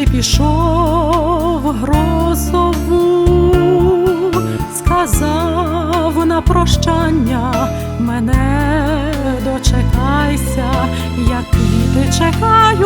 ти пішов грозову, сказав на прощання мене дочекайся, як ти чекаєш.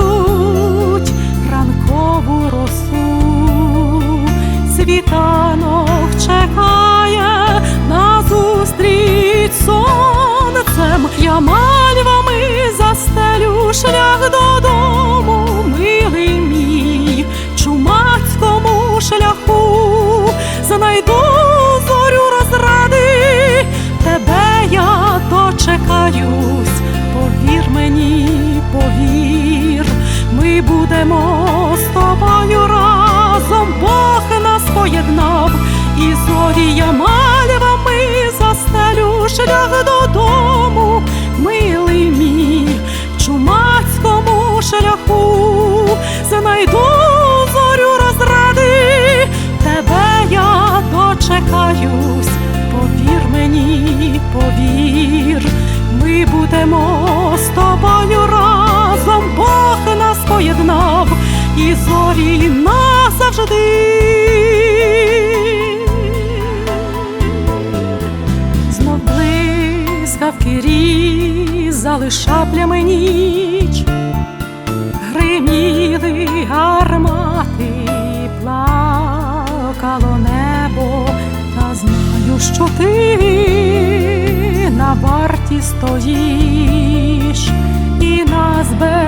І зорі я мальвами застелю шлях додому, милий мій, чумацькому шляху, знайду зорю розради, тебе я дочекаюсь, повір мені, повір, ми будемо з тобою разом, Бог нас поєднав, і зорі назавжди. Шаплями ніч, гриміли гармати, плакало небо, та знаю, що ти на варті стоїш і нас бережеш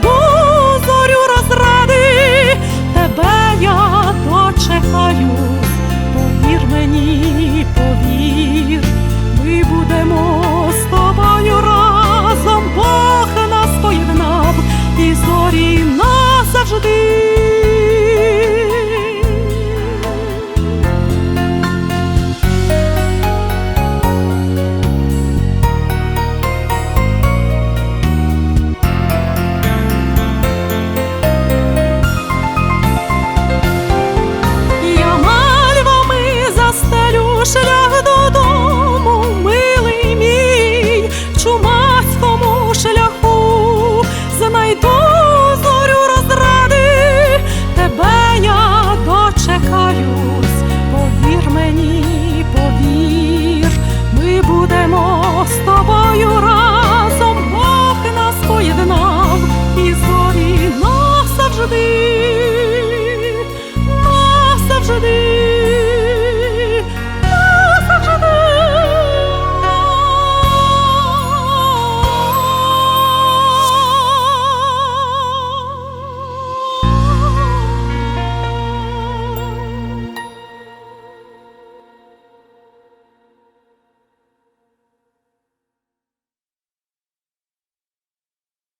знайду зорю розради, тебе я дочекаю, повір мені.